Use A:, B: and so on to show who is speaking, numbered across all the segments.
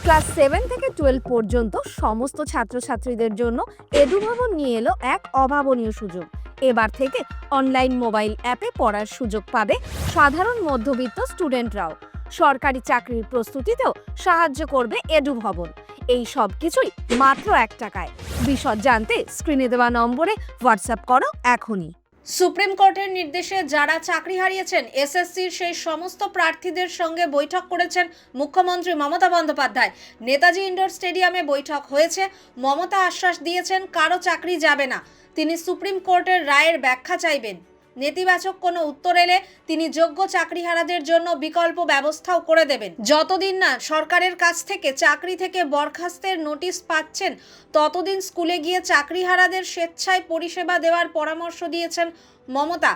A: Class seven থেকে twelve পর্যন্ত সমস্ত ছাত্রছাত্রীদের জন্য এডুভবন নিয়ে এলো এক অভাবনীয় সুযোগ। এবার থেকে অনলাইন মোবাইল অ্যাপে পড়ার সুযোগ পাবে সাধারণ মধ্যবিত্ত স্টুডেন্টরাও। সরকারি চাকরির প্রস্তুতিতেও সাহায্য করবে এডুভবন। এই সব কিছুই মাত্র এক টাকায়। বিশদ জানতে স্ক্রিনে দেওয়া নম্বরে হোয়াটসঅ্যাপ করো এখনই।
B: সুপ্রিম কোর্টের নির্দেশে যারা চাকরি হারিয়েছেন, এসএসসির সেই সমস্ত প্রার্থীদের সঙ্গে বৈঠক করেছেন মুখ্যমন্ত্রী মমতা বন্দ্যোপাধ্যায়। নেতাজি ইন্ডোর স্টেডিয়ামে বৈঠক হয়েছে, মমতা আশ্বাস দিয়েছেন, কারও চাকরি যাবে না। তিনি সুপ্রিম কোর্টের রায়ের ব্যাখ্যা চাইবেন। নেতিবাচক কোনো উত্তর এলে তিনি যোগ্য চাকরিহারাদের জন্য বিকল্প ব্যবস্থাও করে দেবেন। যতদিন না সরকারের কাছ থেকে চাকরি থেকে বরখাস্তের নোটিশ পাচ্ছেন, ততদিন স্কুলে গিয়ে চাকরিহারাদের স্বেচ্ছায় পরিষেবা দেওয়ার পরামর্শ দিয়েছেন মমতা।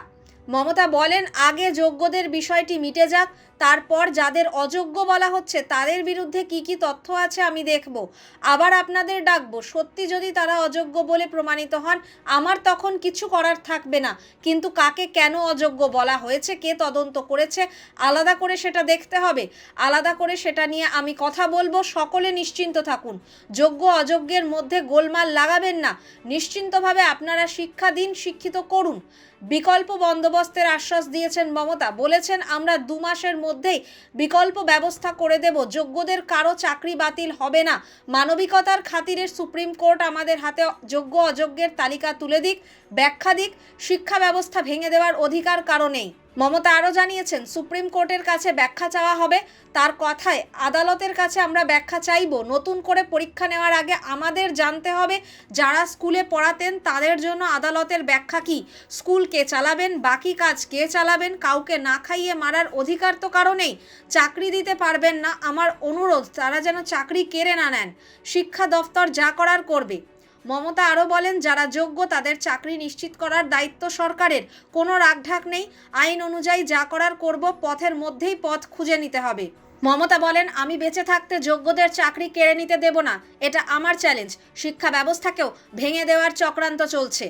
B: মমতা বলেন, আগে যোগ্যদের বিষয়টি মিটে যাক, তারপর যাদের অযোগ্য বলা হচ্ছে তাদের বিরুদ্ধে কি কি তথ্য আছে আমি দেখব। আবার আপনাদের ডাকবো, সত্যি যদি তারা অযোগ্য বলে প্রমাণিত হন, আমার তখন কিছু করার থাকবে না। কিন্তু কাকে কেন অযোগ্য বলা হয়েছে, কে তদন্ত করেছে, আলাদা করে সেটা দেখতে হবে। আলাদা করে সেটা নিয়ে আমি কথা বলব, সকলে নিশ্চিন্ত থাকুন। যোগ্য অযোগ্যের মধ্যে গোলমাল লাগাবেন না, নিশ্চিন্তভাবে আপনারা শিক্ষা দিন, শিক্ষিত করুন। বিকল্প বন্দোবস্তের আশ্বাস দিয়েছেন মমতা। বলেছেন, আমরা দু মাসের মধ্যেই বিকল্প ব্যবস্থা করে দেব। যোগ্যদের কারও চাকরি বাতিল হবে না। মানবিকতার খাতিরে সুপ্রিম কোর্ট আমাদের হাতে যোগ্য অযোগ্যের তালিকা তুলে দিক, ব্যাখ্যা দিক, শিক্ষা ব্যবস্থা ভেঙে দেওয়ার অধিকার কারণেই মমতা আরও জানিয়েছেন, সুপ্রিম কোর্টের কাছে ব্যাখ্যা চাওয়া হবে। তার কথায় আদালতের কাছে আমরা ব্যাখ্যা চাইব। নতুন করে পরীক্ষা নেওয়ার আগে আমাদের জানতে হবে, যারা স্কুলে পড়াতেন তাদের জন্য আদালতের ব্যাখ্যা কি? স্কুল কে চালাবেন? বাকি কাজ কে চালাবেন? কাউকে না খাইয়ে মারার অধিকার তো কারণেই চাকরি দিতে পারবেন না। আমার অনুরোধ, তারা যেন চাকরি কেড়ে না নেন। শিক্ষা দফতর যা করার করবে। মমতা আরও বলেন, যারা যোগ্য তাদের চাকরি নিশ্চিত করার দায়িত্ব সরকারের। কোনো রাগঢাক নেই। আইন অনুযায়ী যা করার করব, পথের মধ্যেই পথ খুঁজে নিতে হবে। মমতা বলেন, আমি বেঁচে থাকতে যোগ্যদের চাকরি কেড়ে নিতে দেব না। এটা আমার চ্যালেঞ্জ শিক্ষা ব্যবস্থাকেও ভেঙে দেওয়ার চক্রান্ত চলছে।